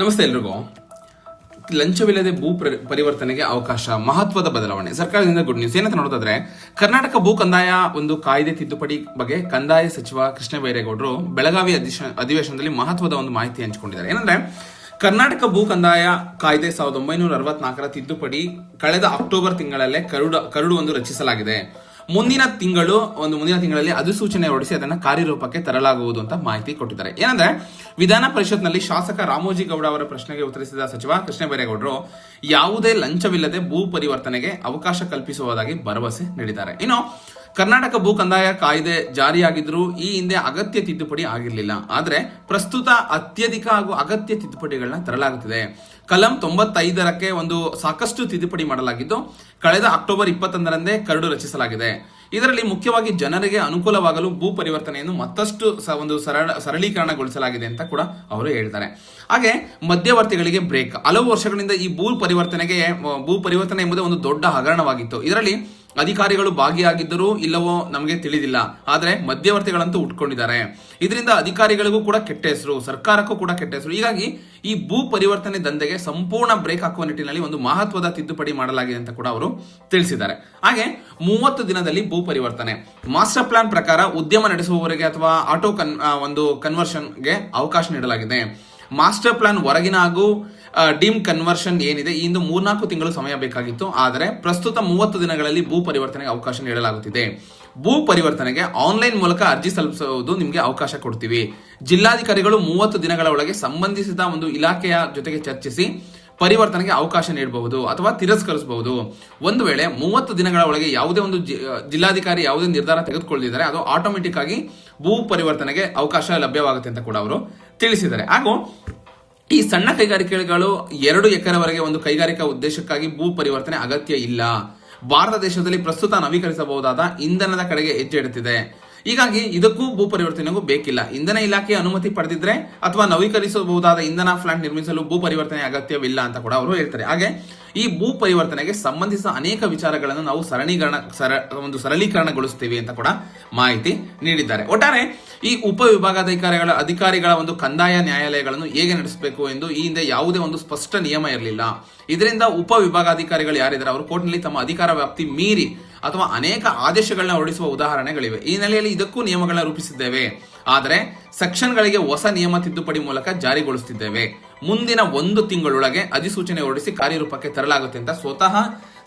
ನಮಸ್ತೆ ಎಲ್ರಿಗೂ. ಲಂಚವಿಲ್ಲದೆ ಭೂ ಪ್ರ- ಪರಿವರ್ತನೆಗೆ ಅವಕಾಶ, ಮಹತ್ವದ ಬದಲಾವಣೆ. ಸರ್ಕಾರದಿಂದ ಗುಡ್ ನ್ಯೂಸ್ ಏನಂತ ನೋಡೋದಾದ್ರೆ, ಕರ್ನಾಟಕ ಭೂ ಕಂದಾಯ ಒಂದು ಕಾಯ್ದೆ ತಿದ್ದುಪಡಿ ಬಗ್ಗೆ ಕಂದಾಯ ಸಚಿವ ಕೃಷ್ಣ ಬೈರೇಗೌಡರು ಬೆಳಗಾವಿ ಅಧಿವೇಶನದಲ್ಲಿ ಮಹತ್ವದ ಒಂದು ಮಾಹಿತಿ ಹಂಚಿಕೊಂಡಿದ್ದಾರೆ. ಏನಂದ್ರೆ, ಕರ್ನಾಟಕ ಭೂ ಕಂದಾಯ ಕಾಯ್ದೆ ಸಾವಿರದ ಒಂಬೈನೂರ ಅರವತ್ನಾಲ್ಕರ ತಿದ್ದುಪಡಿ ಕಳೆದ ಅಕ್ಟೋಬರ್ ತಿಂಗಳಲ್ಲೇ ಕರುಡು, ಕರಡು ಒಂದು ರಚಿಸಲಾಗಿದೆ. ಮುಂದಿನ ತಿಂಗಳು, ಒಂದು ಮುಂದಿನ ತಿಂಗಳಲ್ಲಿ ಅಧಿಸೂಚನೆ ಹೊರಡಿಸಿ ಅದನ್ನು ಕಾರ್ಯರೂಪಕ್ಕೆ ತರಲಾಗುವುದು ಅಂತ ಮಾಹಿತಿ ಕೊಟ್ಟಿದ್ದಾರೆ. ಏನಂದ್ರೆ, ವಿಧಾನ ಪರಿಷತ್ನಲ್ಲಿ ಶಾಸಕ ರಾಮೋಜಿ ಗೌಡ ಅವರ ಪ್ರಶ್ನೆಗೆ ಉತ್ತರಿಸಿದ ಸಚಿವ ಕೃಷ್ಣ ಬೈರೇಗೌಡರು, ಯಾವುದೇ ಲಂಚವಿಲ್ಲದೆ ಭೂ ಪರಿವರ್ತನೆಗೆ ಅವಕಾಶ ಕಲ್ಪಿಸುವುದಾಗಿ ಭರವಸೆ ನೀಡಿದ್ದಾರೆ. ಇನ್ನು ಕರ್ನಾಟಕ ಭೂ ಕಂದಾಯ ಕಾಯ್ದೆ ಜಾರಿಯಾಗಿದ್ರೂ ಈ ಹಿಂದೆ ಅಗತ್ಯ ತಿದ್ದುಪಡಿ ಆಗಿರಲಿಲ್ಲ. ಆದರೆ ಪ್ರಸ್ತುತ ಅತ್ಯಧಿಕ ಹಾಗೂ ಅಗತ್ಯ ತಿದ್ದುಪಡಿಗಳನ್ನ ತರಲಾಗುತ್ತಿದೆ. ಕಲಂ ತೊಂಬತ್ತೈದರಕ್ಕೆ ಒಂದು ಸಾಕಷ್ಟು ತಿದ್ದುಪಡಿ ಮಾಡಲಾಗಿದ್ದು, ಕಳೆದ ಅಕ್ಟೋಬರ್ ಇಪ್ಪತ್ತೊಂದರಂದೇ ಕರಡು ರಚಿಸಲಾಗಿದೆ. ಇದರಲ್ಲಿ ಮುಖ್ಯವಾಗಿ ಜನರಿಗೆ ಅನುಕೂಲವಾಗಲು ಭೂ ಪರಿವರ್ತನೆಯನ್ನು ಮತ್ತಷ್ಟು ಒಂದು ಸರಳ ಸರಳೀಕರಣಗೊಳಿಸಲಾಗಿದೆ ಅಂತ ಕೂಡ ಅವರು ಹೇಳ್ತಾರೆ. ಹಾಗೆ ಮಧ್ಯವರ್ತಿಗಳಿಗೆ ಬ್ರೇಕ್. ಹಲವು ವರ್ಷಗಳಿಂದ ಈ ಭೂ ಪರಿವರ್ತನೆಗೆ, ಭೂ ಪರಿವರ್ತನೆ ಎಂಬುದೇ ಒಂದು ದೊಡ್ಡ ಹಗರಣವಾಗಿತ್ತು. ಇದರಲ್ಲಿ ಅಧಿಕಾರಿಗಳು ಭಾಗಿಯಾಗಿದ್ದರೂ ಇಲ್ಲವೋ ನಮಗೆ ತಿಳಿದಿಲ್ಲ. ಆದರೆ ಮಧ್ಯವರ್ತಿಗಳಂತೂ ಉಟ್ಕೊಂಡಿದ್ದಾರೆ. ಇದರಿಂದ ಅಧಿಕಾರಿಗಳಿಗೂ ಕೂಡ ಕೆಟ್ಟ ಹೆಸರು, ಸರ್ಕಾರಕ್ಕೂ ಕೂಡ ಕೆಟ್ಟ ಹೆಸರು. ಹೀಗಾಗಿ ಈ ಭೂ ಪರಿವರ್ತನೆ ದಂಧೆಗೆ ಸಂಪೂರ್ಣ ಬ್ರೇಕ್ ಹಾಕುವ ನಿಟ್ಟಿನಲ್ಲಿ ಒಂದು ಮಹತ್ವದ ತಿದ್ದುಪಡಿ ಮಾಡಲಾಗಿದೆ ಅಂತ ಕೂಡ ಅವರು ತಿಳಿಸಿದ್ದಾರೆ. ಹಾಗೆ ಮೂವತ್ತು ದಿನದಲ್ಲಿ ಭೂ ಪರಿವರ್ತನೆ. ಮಾಸ್ಟರ್ ಪ್ಲಾನ್ ಪ್ರಕಾರ ಉದ್ಯಮ ನಡೆಸುವವರಿಗೆ ಅಥವಾ ಆಟೋ ಕನ್ ಒಂದು ಕನ್ವರ್ಷನ್ಗೆ ಅವಕಾಶ ನೀಡಲಾಗಿದೆ. ಮಾಸ್ಟರ್ ಪ್ಲಾನ್ ಹೊರಗಿನ ಹಾಗೂ ಡೀಮ್ ಕನ್ವರ್ಷನ್ ಏನಿದೆ ಇಂದು ಮೂರ್ನಾಲ್ಕು ತಿಂಗಳು ಸಮಯ ಬೇಕಾಗಿತ್ತು, ಆದರೆ ಪ್ರಸ್ತುತ ಮೂವತ್ತು ದಿನಗಳಲ್ಲಿ ಭೂ ಪರಿವರ್ತನೆಗೆ ಅವಕಾಶ ನೀಡಲಾಗುತ್ತಿದೆ. ಭೂ ಪರಿವರ್ತನೆಗೆ ಆನ್ಲೈನ್ ಮೂಲಕ ಅರ್ಜಿ ಸಲ್ಲಿಸುವುದು ನಿಮಗೆ ಅವಕಾಶ ಕೊಡ್ತೀವಿ. ಜಿಲ್ಲಾಧಿಕಾರಿಗಳು ಮೂವತ್ತು ದಿನಗಳ ಒಳಗೆ ಸಂಬಂಧಿಸಿದ ಒಂದು ಇಲಾಖೆಯ ಜೊತೆಗೆ ಚರ್ಚಿಸಿ ಪರಿವರ್ತನೆಗೆ ಅವಕಾಶ ನೀಡಬಹುದು ಅಥವಾ ತಿರಸ್ಕರಿಸಬಹುದು. ಒಂದು ವೇಳೆ ಮೂವತ್ತು ದಿನಗಳ ಒಳಗೆ ಯಾವುದೇ ಒಂದು ಜಿಲ್ಲಾಧಿಕಾರಿ ಯಾವುದೇ ನಿರ್ಧಾರ ತೆಗೆದುಕೊಳ್ಳಿದ್ದಾರೆ ಅದು ಆಟೋಮೆಟಿಕ್ ಆಗಿ ಭೂ ಪರಿವರ್ತನೆಗೆ ಅವಕಾಶ ಲಭ್ಯವಾಗುತ್ತೆ ಅಂತ ಕೂಡ ಅವರು ತಿಳಿಸಿದ್ದಾರೆ. ಹಾಗೂ ಈ ಸಣ್ಣ ಕೈಗಾರಿಕೆಗಳು ಎರಡು ಎಕರೆವರೆಗೆ ಒಂದು ಕೈಗಾರಿಕಾ ಉದ್ದೇಶಕ್ಕಾಗಿ ಭೂ ಪರಿವರ್ತನೆ ಅಗತ್ಯ ಇಲ್ಲ. ಭಾರತ ದೇಶದಲ್ಲಿ ಪ್ರಸ್ತುತ ನವೀಕರಿಸಬಹುದಾದ ಇಂಧನದ ಕಡೆಗೆ ಹೆಜ್ಜೆ ಇಡುತ್ತಿದೆ. ಹೀಗಾಗಿ ಇದಕ್ಕೂ ಭೂ ಪರಿವರ್ತನೆಗೂ ಬೇಕಿಲ್ಲ. ಇಂಧನ ಇಲಾಖೆ ಅನುಮತಿ ಪಡೆದಿದ್ರೆ ಅಥವಾ ನವೀಕರಿಸಬಹುದಾದ ಇಂಧನ ಪ್ಲಾಂಟ್ ನಿರ್ಮಿಸಲು ಭೂ ಪರಿವರ್ತನೆ ಅಗತ್ಯವಿಲ್ಲ ಅಂತ ಕೂಡ ಅವರು ಹೇಳ್ತಾರೆ. ಹಾಗೆ ಈ ಭೂ ಪರಿವರ್ತನೆಗೆ ಸಂಬಂಧಿಸಿದ ಅನೇಕ ವಿಚಾರಗಳನ್ನು ನಾವು ಸರಣೀಕರಣ ಸರ, ಒಂದು ಸರಳೀಕರಣಗೊಳಿಸ್ತೀವಿ ಅಂತ ಕೂಡ ಮಾಹಿತಿ ನೀಡಿದ್ದಾರೆ. ಒಟ್ಟಾರೆ, ಈ ಉಪವಿಭಾಗಾಧಿಕಾರಿಗಳ ಅಧಿಕಾರಿಗಳ ಒಂದು ಕಂದಾಯ ನ್ಯಾಯಾಲಯಗಳನ್ನು ಹೇಗೆ ನಡೆಸಬೇಕು ಎಂದು ಈ ಹಿಂದೆ ಯಾವುದೇ ಒಂದು ಸ್ಪಷ್ಟ ನಿಯಮ ಇರಲಿಲ್ಲ. ಇದರಿಂದ ಉಪವಿಭಾಗಾಧಿಕಾರಿಗಳು ಯಾರಿದ್ದಾರೆ, ಅವರು ಕೋರ್ಟ್ನಲ್ಲಿ ತಮ್ಮ ಅಧಿಕಾರ ವ್ಯಾಪ್ತಿ ಮೀರಿ ಅಥವಾ ಅನೇಕ ಆದೇಶಗಳನ್ನ ಹೊರಡಿಸುವ ಉದಾಹರಣೆಗಳಿವೆ. ಈ ನೆಲೆಯಲ್ಲಿ ಇದಕ್ಕೂ ನಿಯಮಗಳನ್ನ ರೂಪಿಸಿದ್ದೇವೆ. ಆದರೆ, ಸೆಕ್ಷನ್ಗಳಿಗೆ ಹೊಸ ನಿಯಮ ತಿದ್ದುಪಡಿ ಮೂಲಕ ಜಾರಿಗೊಳಿಸುತ್ತಿದ್ದೇವೆ. ಮುಂದಿನ ಒಂದು ತಿಂಗಳೊಳಗೆ ಅಧಿಸೂಚನೆ ಹೊರಡಿಸಿ ಕಾರ್ಯರೂಪಕ್ಕೆ ತರಲಾಗುತ್ತೆ ಅಂತ ಸ್ವತಃ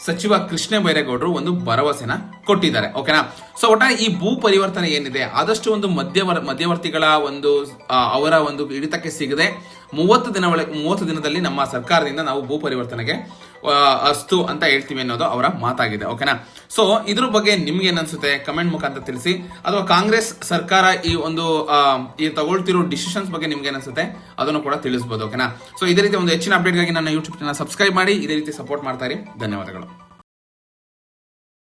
ಸಚಿವ ಕೃಷ್ಣ ಬೈರೇಗೌಡರು ಒಂದು ಭರವಸೆನ ಕೊಟ್ಟಿದ್ದಾರೆ ಓಕೆನಾ ಸೊ ಒಟ್ಟಾರೆ ಈ ಭೂ ಪರಿವರ್ತನೆ ಏನಿದೆ, ಆದಷ್ಟು ಒಂದು ಮಧ್ಯವರ್, ಮಧ್ಯವರ್ತಿಗಳ ಒಂದು ಅವರ ಒಂದು ಹಿಡಿತಕ್ಕೆ ಸಿಗದೆ ಮೂವತ್ತು ದಿನ ಒಳಗೆ, ಮೂವತ್ತು ದಿನದಲ್ಲಿ ನಮ್ಮ ಸರ್ಕಾರದಿಂದ ನಾವು ಭೂ ಪರಿವರ್ತನೆಗೆ ಅಸ್ತು ಅಂತ ಹೇಳ್ತೀವಿ ಅನ್ನೋದು ಅವರ ಮಾತಾಗಿದೆ ಓಕೆನಾ ಸೊ ಇದ್ರ ಬಗ್ಗೆ ನಿಮ್ಗೆ ಏನನ್ಸುತ್ತೆ ಕಮೆಂಟ್ ಮುಖಾಂತರ ತಿಳಿಸಿ. ಅಥವಾ ಕಾಂಗ್ರೆಸ್ ಸರ್ಕಾರ ಈ ಒಂದು ಈ ತಗೊಳ್ತಿರೋ ಡಿಸಿಷನ್ಸ್ ಬಗ್ಗೆ ನಿಮ್ಗೆ ಏನನ್ಸುತ್ತೆ ಅದನ್ನು ಕೂಡ ತಿಳಿಸಬಹುದು ಓಕೆನಾ ಸೊ ಇದೇ ರೀತಿ ಒಂದು ಹೆಚ್ಚಿನ ಅಪ್ಡೇಟ್ಗಾಗಿ ನನ್ನ ಯೂಟ್ಯೂಬ್ ಚಾನಲ್ ಸಬ್ಸ್ಕ್ರೈಬ್ ಮಾಡಿ. ಇದೇ ರೀತಿ ಸಪೋರ್ಟ್ ಮಾಡ್ತಾ ಇರಿ. ಧನ್ಯವಾದಗಳು.